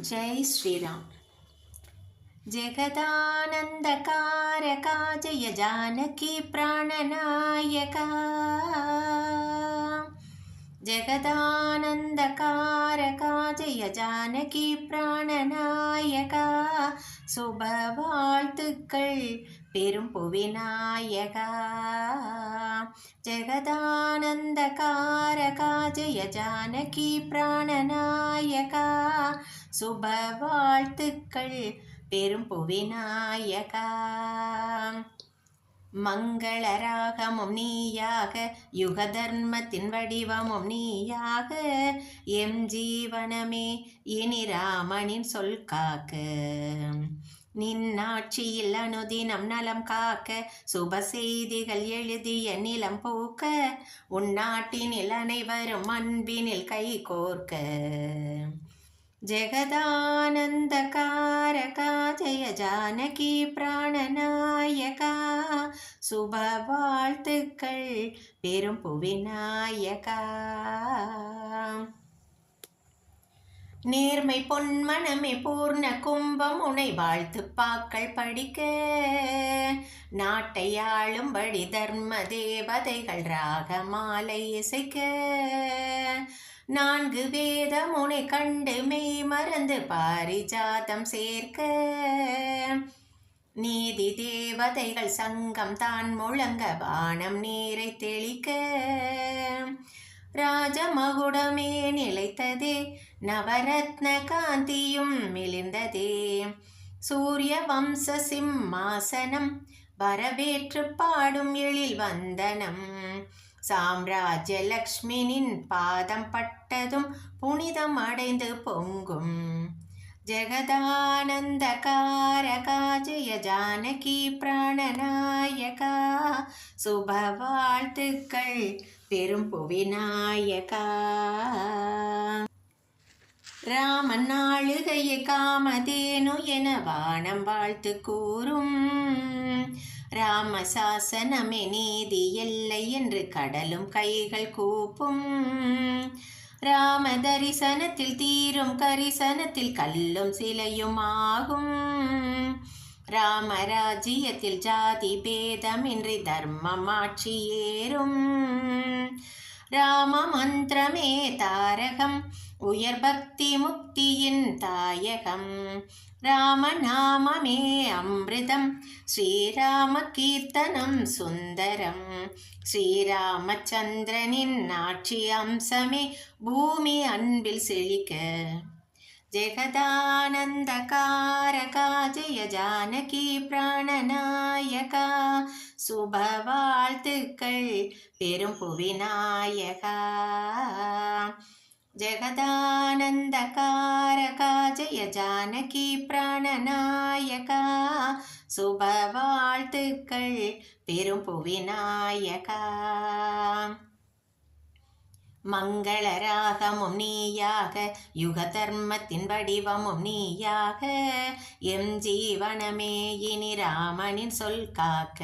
जय श्रीराम जगदानन्दकारका जय जानकी प्राणनायका जगदानन्दकारका जय जानकी प्राणनायका சுபவாழ்த்துக்கள் பெரும் புவிநாயகா. ஜெகதானந்தகாரகா ஜெய ஜானகி பிராணநாயகா. சுப வாழ்த்துக்கள் பெரும் புவிநாயகா. மங்களராகமும் நீயாக யுக தர்மத்தின் வடிவமும் நீயாக. எம் ஜீவனமே இனி ராமனின் சொல் காக்க. நின்னாட்சியில் அனுதினம் நலம் காக்க சுப செய்திகள் எழுதிய நிலம் பூக்க உன்னாட்டினில் அனைவரும் அன்பினில் கை கோர்க்க. ஜெகதானந்தகாரகா ஜெய ஜானகி பிராணநாயகா சுப வாழ்த்துக்கள் பெரும் புவிநாயகா. நேர்மை பொன்மணமே பூர்ண கும்பம் உனை வாழ்த்து பாக்கள் படிக்க. நாட்டை ஆளும்படி தர்ம தேவதைகள் ராக மாலை இசைக்க. நான்கு வேதம் உனை கண்டு மெய் மறந்து பாரிஜாதம் சேர்க்க. நீதி தேவதைகள் சங்கம் தான் முழங்க வானம் நீரை தெளிக்க. ராஜமகுடமே நிலைத்ததே. நவரத்ன காந்தியும் மிளிர்ந்ததே. சூரிய வம்ச சிம்மாசனம் வரவேற்று பாடும் எழில் வந்தனம். சாம்ராஜ்ய லக்ஷ்மினின் பாதம் பட்டதும் புனிதம் அடைந்து பொங்கும். ஜெகதானந்தகாரகாஜய ஜானகி பிராணநாயகா சுப வாழ்த்துக்கள் பெரும் புவிநாயகா ராமன் ஆளுகையை காமதேனு என வானம் வாழ்த்து கூறும். ராமசாசனமே நீதி எல்லை என்று கடலும் கைகள் கூப்பும். ராம தரிசனத்தில் தீரும் கரிசனத்தில் கல்லும் சிலையும் ஆகும் ராமராஜ்யத்தில் ஜாதி பேதமின்றி தர்மம் ஆட்சி ஏறும். ராம மந்திரமே தாரகம் உயர் பக்தி முக்தியின் தாயகம். ராமநாமமே அமிர்தம். ஸ்ரீராம கீர்த்தனம் சுந்தரம். ஸ்ரீராமச்சந்திரனின் ஆட்சி அம்சமே பூமி அன்பில் செழிக்க. ஜெகதானந்தகாரகா ஜெய ஜானகி பிராணநாயகா. சுபவாழ்த்துக்கள் பெரும் புவிநாயகா. ஜெகதானந்தகாரகா ஜெய ஜானகி பிராணநாயகா சுப வாழ்த்துக்கள். பெரும் புவிநாயகா மங்கள ராகமும் நீயாக யுக தர்மத்தின் வடிவமும் நீயாக எம் ஜீவனமே இனி ராமனின் சொல் காக்க.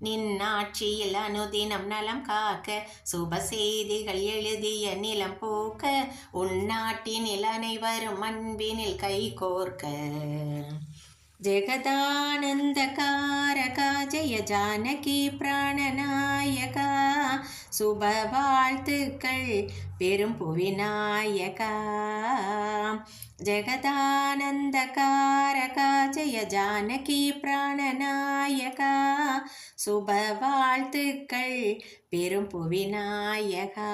நின்னாட்சியில் அனுதினம் நலம் காக்க சுப செய்திகள் எழுதிய நிலம் போக்க உன்னாட்டினில் அனைவரும் அன்பினில் கை கோர்க்க. ஜெகதானந்தகாரகா ஜெய ஜானகி பிராணநாயகா சுப வாழ்த்துக்கள் பெரும் புவிநாயகா. ஜெகதானந்தகாரகா ஜெய ஜானகி பிராணநாயகா சுப வாழ்த்துக்கள் பெரும் புவிநாயகா.